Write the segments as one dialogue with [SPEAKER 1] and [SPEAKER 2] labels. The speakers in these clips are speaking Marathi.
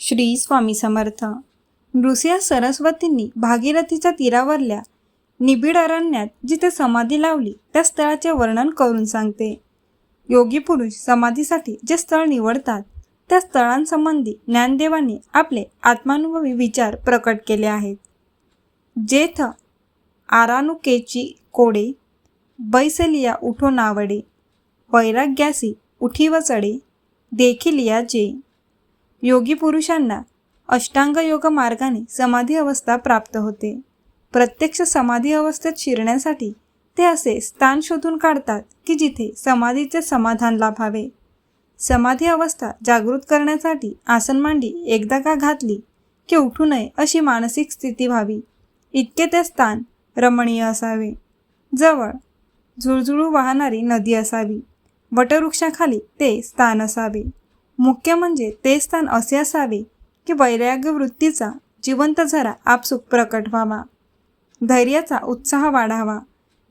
[SPEAKER 1] श्री स्वामी समर्थ. नृसिंह सरस्वतींनी भागीरथीच्या तीरावरल्या निबिड अरण्यात जिथे समाधी लावली त्या स्थळाचे वर्णन करून सांगते. योगी पुरुष समाधीसाठी जे स्थळ निवडतात त्या स्थळांसंबंधी ज्ञानदेवांनी आपले आत्मानुभवी विचार प्रकट केले आहेत. जेथ आरानुकेची कोडे बैसलिया उठो नावडे वैराग्यासी उठी व चढे देखील या जे योगी पुरुषांना अष्टांग योग मार्गाने समाधी अवस्था प्राप्त होते. प्रत्यक्ष समाधी अवस्थेत शिरण्यासाठी ते असे स्थान शोधून काढतात की जिथे समाधीचे समाधान लाभावे. समाधी अवस्था जागृत करण्यासाठी आसन मांडी एकदा का घातली की उठू नये अशी मानसिक स्थिती व्हावी. इतके ते स्थान रमणीय असावे. जवळ झुळझुळू वाहणारी नदी असावी. वटवृक्षाखाली ते स्थान असावे. मुख्य म्हणजे ते स्थान असे असावे की वैराग्य वृत्तीचा जिवंत झरा आपसूक प्रकट व्हावा. धैर्याचा उत्साह वाढावा.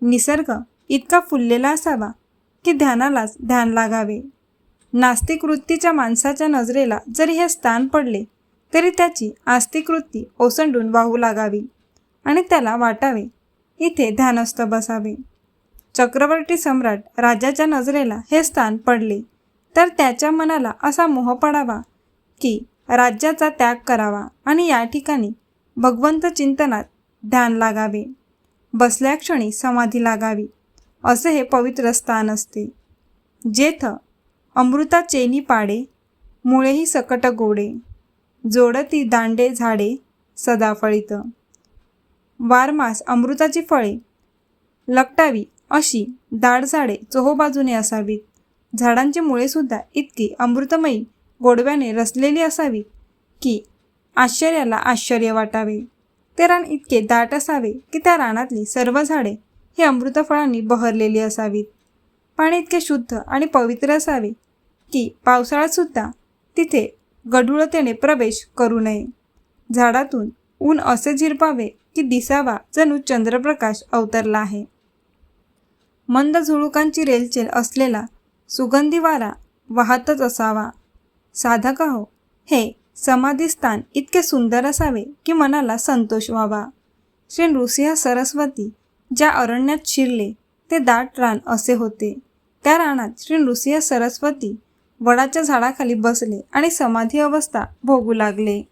[SPEAKER 1] निसर्ग इतका फुललेला असावा की ध्यानालाच ध्यान लागावे. नास्तिक वृत्तीच्या माणसाच्या नजरेला जरी हे स्थान पडले तरी त्याची आस्तिक वृत्ती ओसंडून वाहू लागावी आणि त्याला वाटावे. इथे ध्यानस्थ बसावे. चक्रवर्ती सम्राट राजाच्या नजरेला हे स्थान पडले. तर त्याच्या मनाला असा मोह पडावा की राज्याचा त्याग करावा आणि या ठिकाणी भगवंत चिंतनात ध्यान लागावे. बसल्या क्षणी समाधी लागावी असे हे पवित्र स्थान असते. जेथ अमृता चेनी पाडे मुळेही सकट गोडे जोडती दांडे झाडे सदा फळीत. वारमास अमृताची फळे लकटावी अशी दाट झाडे चोहोबाजूने असावीत. झाडांची मुळे सुद्धा इतकी अमृतमयी गोडव्याने रचलेली असावी की आश्चर्याला आश्चर्य वाटावे. ते रान इतके दाट असावे की त्या रानातली सर्व झाडे ही अमृतफळांनी बहरलेली असावीत. पाणी इतके शुद्ध आणि पवित्र असावे की पावसाळ्यातसुद्धा तिथे गढुळतेने प्रवेश करू नये. झाडातून ऊन असे झिरपावे की दिसावा जणू चंद्रप्रकाश अवतरला आहे. मंद झुळुकांची रेलचेल असलेला सुगंधी वारा वाहतच असावा. साधक हो हे समाधीस्थान इतके सुंदर असावे की मनाला संतोष व्हावा. श्री नृसिंह सरस्वती ज्या अरण्यात शिरले ते दाट रान असे होते. त्या रानात श्री नृसिंह सरस्वती वडाच्या झाडाखाली बसले आणि समाधी अवस्था भोगू लागले.